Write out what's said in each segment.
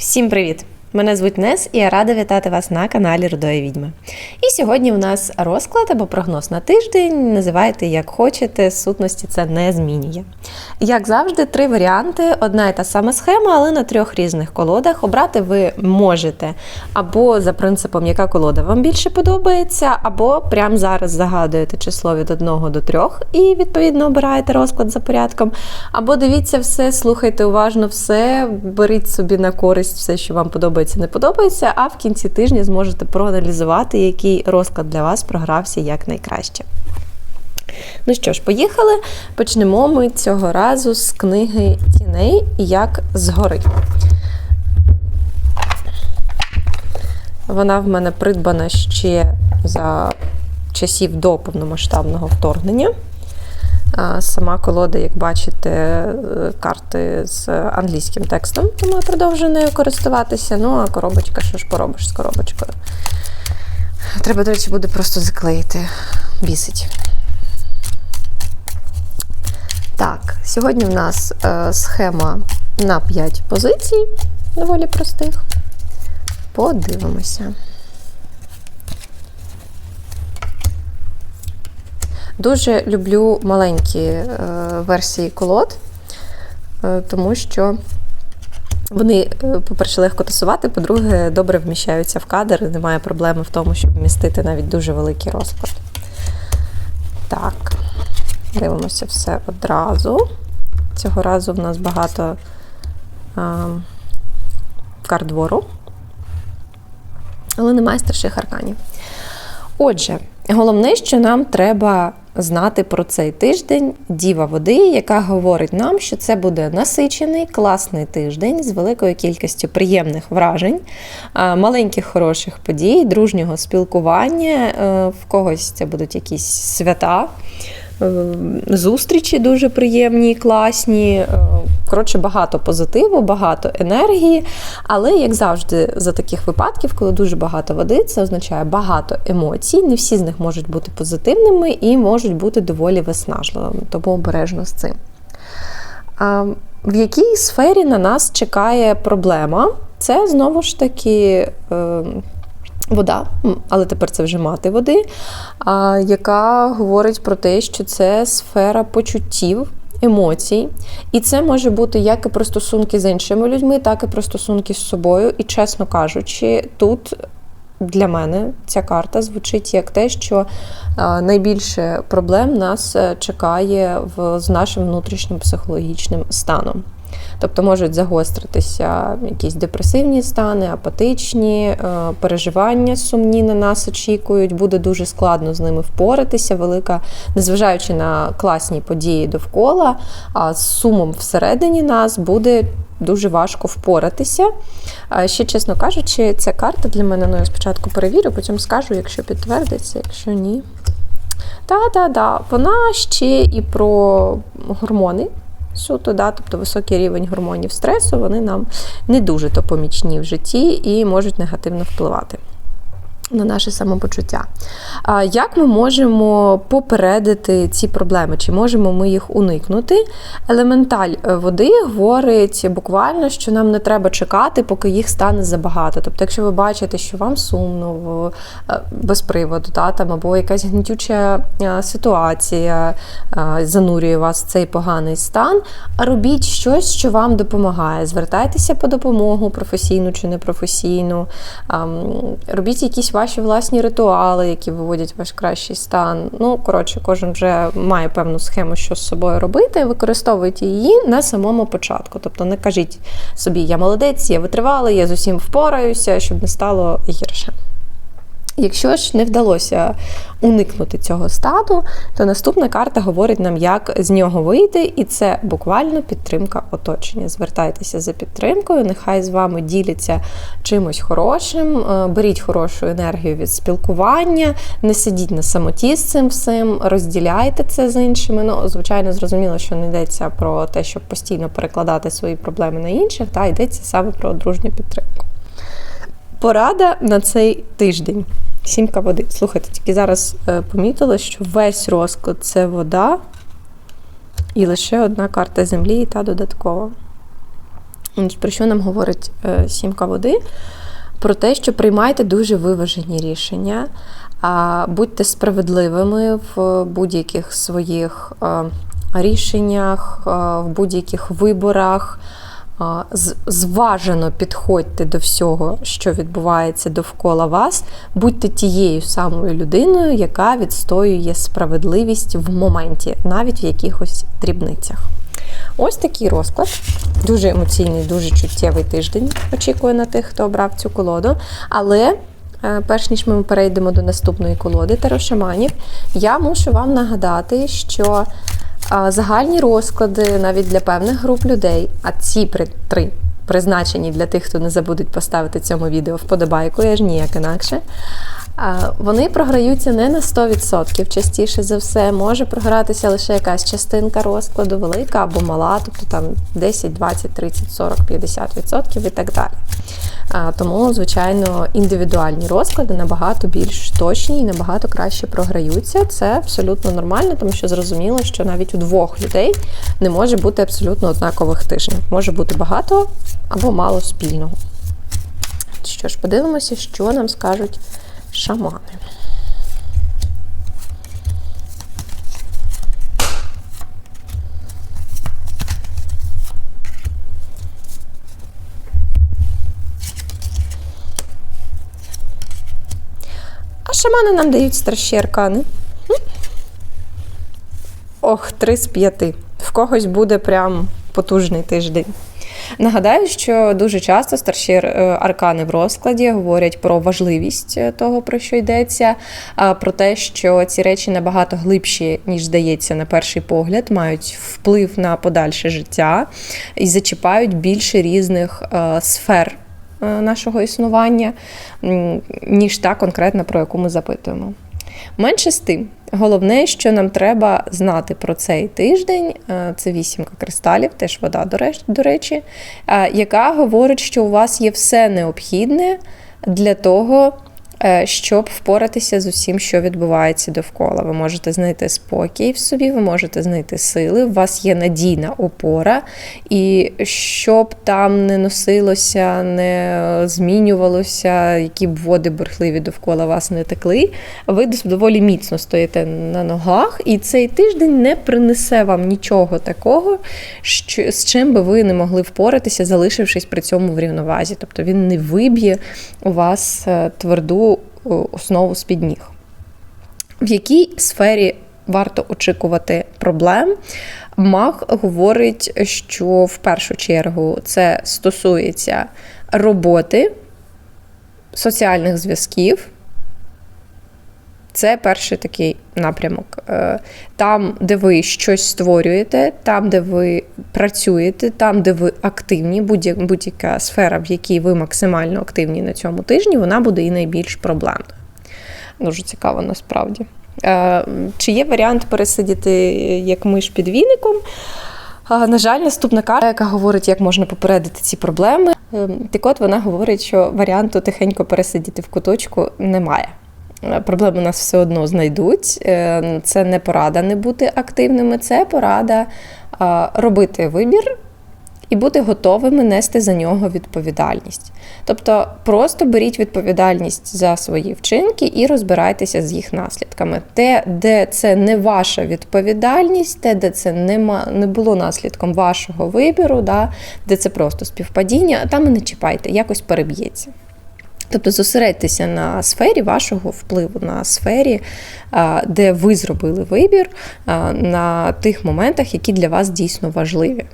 Всім привіт! Мене звуть Нес, і я рада вітати вас на каналі Рудої Відьми. І сьогодні у нас розклад або прогноз на тиждень. Називайте як хочете, сутності це не змінює. Як завжди, три варіанти: одна і та сама схема, але на трьох різних колодах. Обрати ви можете або за принципом, яка колода вам більше подобається, або прямо зараз загадуєте число від 1 до 3 і відповідно обираєте розклад за порядком. Або дивіться все, слухайте уважно все, беріть собі на користь все, що вам подобається, не подобається, а в кінці тижня зможете проаналізувати, який розклад для вас програвся якнайкраще. Ну що ж, поїхали. Почнемо ми цього разу з книги Тіней як згори. Вона в мене придбана ще за часів до повномасштабного вторгнення. Сама колода, як бачите, е, карти з англійським текстом, тому я продовжую нею користуватися. Ну, а коробочка, що ж поробиш з коробочкою? Треба, до речі, буде просто заклеїти. Бісить. Так, сьогодні в нас е, схема на 5 позицій, доволі простих. Подивимося. Дуже люблю маленькі е, версії колод, е, тому що вони, е, по-перше, легко тасувати, по-друге, добре вміщаються в кадр, немає проблеми в тому, щоб вмістити навіть дуже великий розклад. Так, дивимося все одразу. Цього разу в нас багато а, карт але немає старших арканів. Отже, головне, що нам треба знати про цей тиждень Діва води, яка говорить нам, що це буде насичений, класний тиждень з великою кількістю приємних вражень, маленьких хороших подій, дружнього спілкування. Е, в когось це будуть якісь свята. Е, зустрічі дуже приємні, класні. Е, коротше, багато позитиву, багато енергії. Але, як завжди, за таких випадків, коли дуже багато води, це означає багато емоцій. Не всі з них можуть бути позитивними і можуть бути доволі виснажливими, тому обережно з цим. В якій сфері на нас чекає проблема? Це знову ж таки. Вода, але тепер це вже мати води, яка говорить про те, що це сфера почуттів. Емоцій, і це може бути як і про стосунки з іншими людьми, так і про стосунки з собою. І, чесно кажучи, тут для мене ця карта звучить як те, що найбільше проблем нас е, чекає в, з нашим внутрішнім психологічним станом. Тобто можуть загостритися якісь депресивні стани, апатичні, е, переживання сумні на нас очікують, буде дуже складно з ними впоратися. Велика, незважаючи на класні події довкола, а з сумом всередині нас буде. Дуже важко впоратися. Ще, чесно кажучи, ця карта для мене, ну я спочатку перевірю, потім скажу, якщо підтвердиться, якщо ні. Та-да-да, вона ще і про гормони суто, да, тобто високий рівень гормонів стресу, вони нам не дуже то помічні в житті і можуть негативно впливати на наше самопочуття. Як ми можемо попередити ці проблеми? Чи можемо ми їх уникнути? Елементаль е, води говорить буквально, що нам не треба чекати, поки їх стане забагато. Тобто, якщо ви бачите, що вам сумно е, без приводу, та, там, або якась гнітюча е, ситуація занурює вас в цей поганий стан, робіть щось, що вам допомагає. Звертайтеся по допомогу професійну чи непрофесійну, робіть якісь ваші власні ритуали, які виводять ваш кращий стан. Ну, коротше, кожен вже має певну схему, що з собою робити. Використовуйте її на самому початку. Тобто не кажіть собі, я молодець, я витривалий, я з усім впораюся, щоб не стало гірше. Якщо ж не вдалося уникнути цього стаду, то наступна карта говорить нам, як з нього вийти, і це буквально підтримка оточення. Звертайтеся за підтримкою, нехай з вами діляться чимось хорошим, е, беріть хорошу енергію від спілкування, не сидіть на самоті з цим всім, розділяйте це з іншими. Ну, звичайно, зрозуміло, що не йдеться про те, щоб постійно перекладати свої проблеми на інших, та йдеться саме про дружню підтримку. Порада на цей тиждень. Сімка води. Слухайте, тільки зараз е, помітила, що весь розклад це вода, і лише одна карта землі, і та додаткова. Про що нам говорить е, сімка води? Про те, що приймайте дуже виважені рішення, будьте справедливими в будь-яких своїх е, рішеннях, в будь-яких виборах. Зважено підходьте до всього, що відбувається довкола вас, будьте тією самою людиною, яка відстоює справедливість в моменті, навіть в якихось дрібницях. Ось такий розклад. Дуже емоційний, дуже чуттєвий тиждень очікує на тих, хто обрав цю колоду. Але е, перш ніж ми перейдемо до наступної колоди Тарошаманів, я мушу вам нагадати, що загальні розклади навіть для певних груп людей, а ці три призначені для тих, хто не забудуть поставити цьому відео вподобайку, я ж ніяк інакше. Вони програються не на 100%, частіше за все, може програтися лише якась частинка розкладу, велика або мала, тобто там 10, 20, 30, 40, 50% і так далі. Тому, звичайно, індивідуальні розклади набагато більш точні і набагато краще програються. Це абсолютно нормально, тому що зрозуміло, що навіть у двох людей не може бути абсолютно однакових тижнів. Може бути багато або мало спільного. Що ж, подивимося, що нам скажуть шамани. А шамани нам дають страшні аркани. Ох, три з п'яти. В когось буде прям потужний тиждень. Нагадаю, що дуже часто старші е, аркани в розкладі говорять про важливість е, того, про що йдеться, про те, що ці речі набагато глибші, ніж здається, на перший погляд, мають вплив на подальше життя і зачіпають більше різних е, сфер. Нашого існування, ніж та конкретна, про яку ми запитуємо. Менше з тим, головне, що нам треба знати про цей тиждень, е, це вісімка кристалів, теж вода, до речі, е, яка говорить, що у вас є все необхідне для того. Е, щоб впоратися з усім, що відбувається довкола. Ви можете знайти спокій в собі, ви можете знайти сили, у вас є надійна опора, і щоб там не носилося, не змінювалося, які б води бурхливі довкола вас не текли, ви доволі міцно стоїте на ногах, і цей тиждень не принесе вам нічого такого, що, з чим би ви не могли впоратися, залишившись при цьому в рівновазі. Тобто він не виб'є у вас е, тверду основу з-під ніг. В якій сфері варто очікувати проблем? Маг говорить, що в першу чергу це стосується роботи, соціальних зв'язків. Це перший такий напрямок. Е, там, де ви щось створюєте, там, де ви працюєте, там, де ви активні, будь-яка сфера, в якій ви максимально активні на цьому тижні, вона буде і найбільш проблемною. Дуже цікаво насправді. Е, чи є варіант пересидіти як миш під віником? На жаль, наступна карта, яка говорить, як можна попередити ці проблеми. Ем, так от вона говорить, що варіанту тихенько пересидіти в куточку немає. Е, проблеми нас все одно знайдуть. Е, це не порада не бути активними, це порада робити вибір. І бути готовими нести за нього відповідальність. Тобто просто беріть відповідальність за свої вчинки і розбирайтеся з їх наслідками. Те, де це не ваша відповідальність, те, де це не було наслідком вашого вибіру, да, де це просто співпадіння, там і не чіпайте, якось переб'ється. Тобто зосередьтеся на сфері вашого впливу, на сфері, де ви зробили вибір, на тих моментах, які для вас дійсно важливі.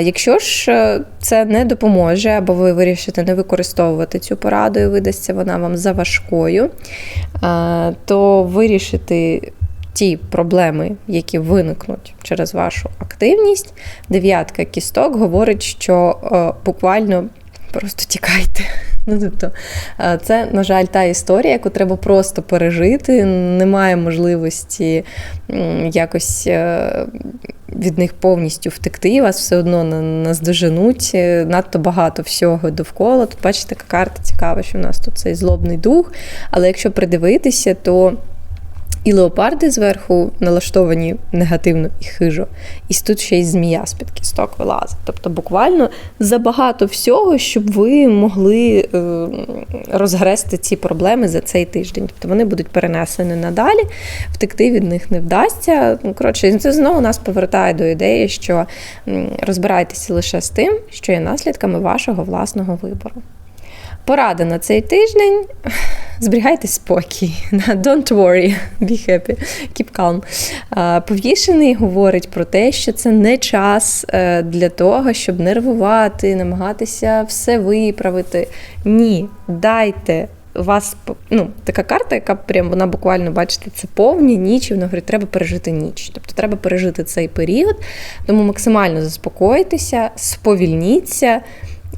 Якщо ж е, це не допоможе, або ви вирішите не використовувати цю пораду і видасться вона вам за важкою, то вирішити ті проблеми, які виникнуть через вашу активність, дев'ятка кісток говорить, що е, буквально просто тікайте. Ну, тобто, Це, на жаль, та історія, яку треба просто пережити. Немає можливості якось е, від них повністю втекти. Вас все одно наздоженуть. Е, надто багато всього довкола. Тут, бачите, така карта цікава, що в нас тут цей злобний дух. Але якщо придивитися, то і леопарди зверху налаштовані негативно і хижо, і тут ще й змія з-під кісток вилазить. Тобто, буквально забагато всього, щоб ви могли е, розгрести ці проблеми за цей тиждень. Тобто вони будуть перенесені надалі, втекти від них не вдасться. Ну, коротше, це знову нас повертає до ідеї, що розбирайтеся лише з тим, що є наслідками вашого власного вибору. Порада на цей тиждень. Зберігайте спокій. Don't worry, be happy, keep calm. Повішений говорить про те, що це не час е, для того, щоб нервувати, намагатися все виправити. Ні, дайте. У вас ну, така карта, яка прям вона буквально, бачите, це повні ніч, і вона говорить, треба пережити ніч. Тобто треба пережити цей період, тому максимально заспокойтеся, сповільніться.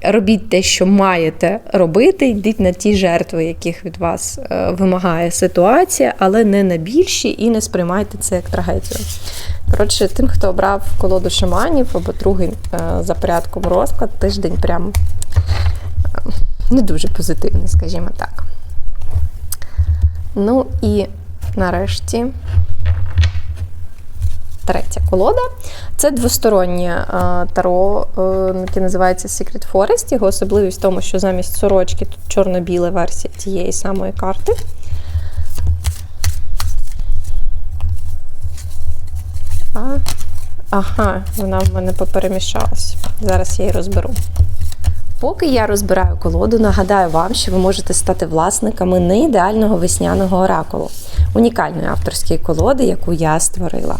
Робіть те, що маєте робити, йдіть на ті жертви, яких від вас е, вимагає ситуація, але не на більші і не сприймайте це як трагедію. Коротше, тим, хто обрав колоду шаманів або другий е, за порядком розклад, тиждень прям е, не дуже позитивний, скажімо так. Ну і нарешті третя колода. Це двостороннє таро, е, яке називається Secret Forest. Його особливість в тому, що замість сорочки тут чорно-біла версія тієї самої карти. А, Ага, вона в мене поперемішалась. Зараз я її розберу. Поки я розбираю колоду, нагадаю вам, що ви можете стати власниками неідеального весняного оракулу, унікальної авторської колоди, яку я створила.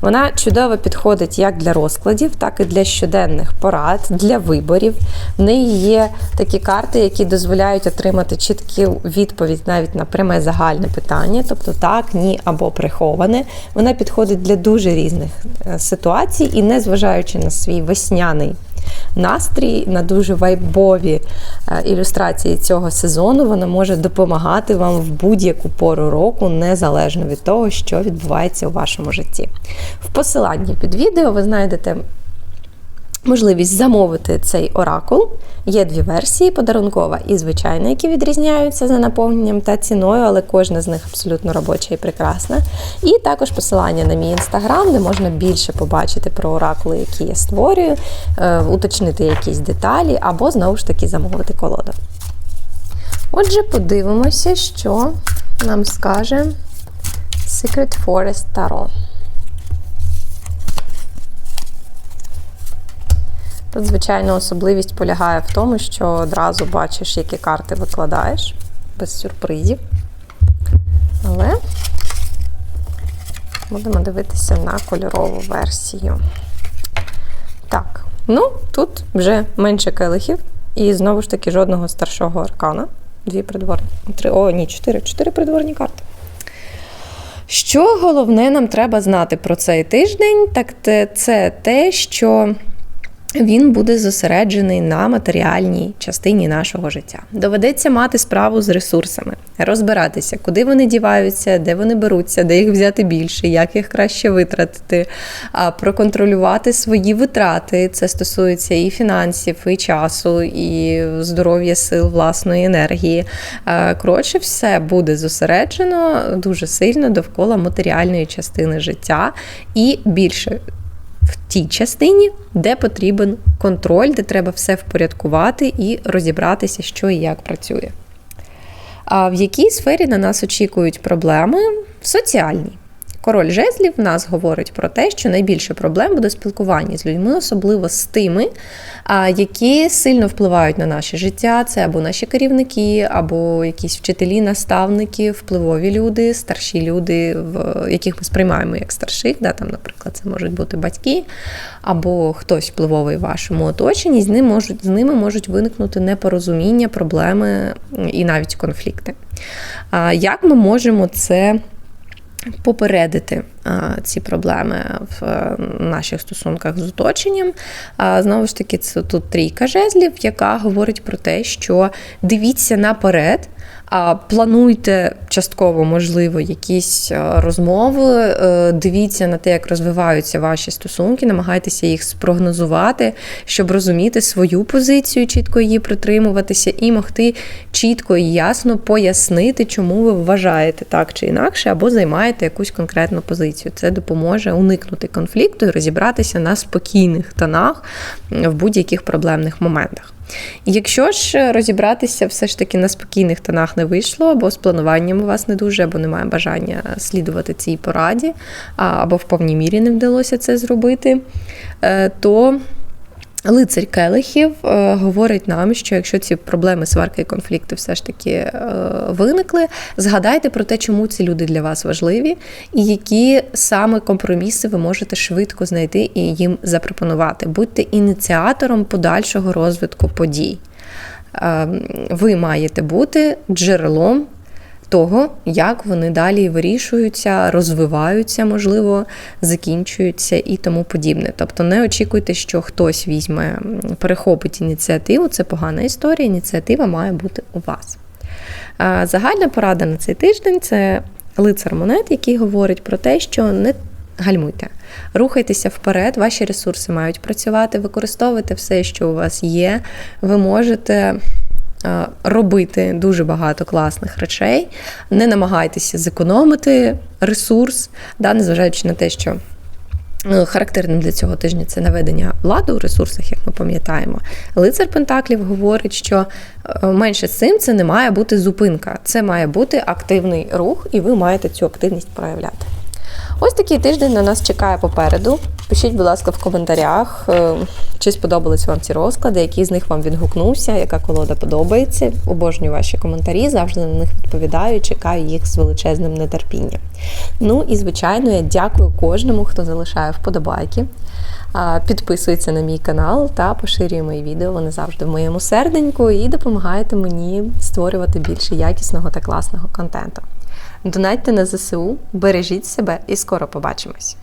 Вона чудово підходить як для розкладів, так і для щоденних порад, для виборів. В неї є такі карти, які дозволяють отримати чітку відповідь навіть на пряме загальне питання, тобто так, ні або приховане. Вона підходить для дуже різних е, ситуацій і, незважаючи на свій весняний настрій, на дуже вайбові е, ілюстрації цього сезону. Вона може допомагати вам в будь-яку пору року, незалежно від того, що відбувається у вашому житті. В посиланні під відео ви знайдете можливість замовити цей оракул. Є дві версії: подарункова і звичайна, які відрізняються за наповненням та ціною, але кожна з них абсолютно робоча і прекрасна. І також посилання на мій інстаграм, де можна більше побачити про оракули, які я створюю, е, уточнити якісь деталі, або знову ж таки замовити колоду. Отже, подивимося, що нам скаже Secret Forest Tarot. Тут, звичайно, особливість полягає в тому, що одразу бачиш, які карти викладаєш, без сюрпризів. Але будемо дивитися на кольорову версію. Так, ну, тут вже менше келихів, і знову ж таки жодного старшого аркана. Дві придворні. Три, О, ні, чотири. Чотири придворні карти. Що головне нам треба знати про цей тиждень, так це те, що він буде зосереджений на матеріальній частині нашого життя. Доведеться мати справу з ресурсами, розбиратися, куди вони діваються, де вони беруться, де їх взяти більше, як їх краще витратити, проконтролювати свої витрати. Це стосується і фінансів, і часу, і здоров'я сил власної енергії. Коротше, все буде зосереджено дуже сильно довкола матеріальної частини життя і більше в тій частині, де потрібен контроль, де треба все впорядкувати і розібратися, що і як працює. А в якій сфері на нас очікують проблеми? В соціальній. Король жезлів нас говорить про те, що найбільше проблем буде спілкування з людьми, особливо з тими, які сильно впливають на наше життя. Це або наші керівники, або якісь вчителі, наставники, впливові люди, старші люди, яких ми сприймаємо як старших. Да, там, Наприклад, це можуть бути батьки, або хтось впливовий в вашому оточенні. З ними можуть, з ними можуть виникнути непорозуміння, проблеми і навіть конфлікти. Як ми можемо це попередити. а, ці проблеми в а, наших стосунках з оточенням. А, Знову ж таки, це тут трійка жезлів, яка говорить про те, що дивіться наперед. Плануйте частково, можливо, якісь е, розмови. е, Дивіться на те, як розвиваються ваші стосунки, намагайтеся їх спрогнозувати, щоб розуміти свою позицію, чітко її притримуватися і могти чітко і ясно пояснити, чому ви вважаєте так чи інакше, або займаєте якусь конкретну позицію. Це допоможе уникнути конфлікту і розібратися на спокійних тонах в будь-яких проблемних моментах. Якщо ж розібратися все ж таки на спокійних тонах не вийшло, або з плануванням у вас не дуже, або немає бажання слідувати цій пораді, або в повній мірі не вдалося це зробити, е, то Лицарь Келихів е, говорить нам, що якщо ці проблеми, сварки і конфлікти все ж таки е, виникли, згадайте про те, чому ці люди для вас важливі, і які саме компроміси ви можете швидко знайти і їм запропонувати. Будьте ініціатором подальшого розвитку подій. Е, Ви маєте бути джерелом того, як вони далі вирішуються, розвиваються, можливо, закінчуються і тому подібне. Тобто не очікуйте, що хтось візьме, перехопить ініціативу. Це погана історія. Ініціатива має бути у вас. Загальна порада на цей тиждень це лицар монет, який говорить про те, що не гальмуйте, рухайтеся вперед, ваші ресурси мають працювати, використовуйте все, що у вас є. Ви можете робити дуже багато класних речей. Не намагайтеся зекономити ресурс, да, незважаючи на те, що. е, Характерним для цього тижня це наведення ладу у ресурсах, як ми пам'ятаємо. Лицар Пентаклів говорить, що е, менше з цим це не має бути зупинка, це має бути активний рух, і ви маєте цю активність проявляти. Ось такий тиждень на нас чекає попереду. Пишіть, будь ласка, в коментарях, е, чи сподобались вам ці розклади, який з них вам відгукнувся, яка колода подобається. Обожнюю ваші коментарі, завжди на них відповідаю, чекаю їх з величезним нетерпінням. Ну і звичайно, я дякую кожному, хто залишає вподобайки. Підписується на мій канал та поширює мої відео. Вони завжди в моєму серденьку і допомагаєте мені створювати більше якісного та класного контенту. Донайте на ЗСУ, бережіть себе і скоро побачимось!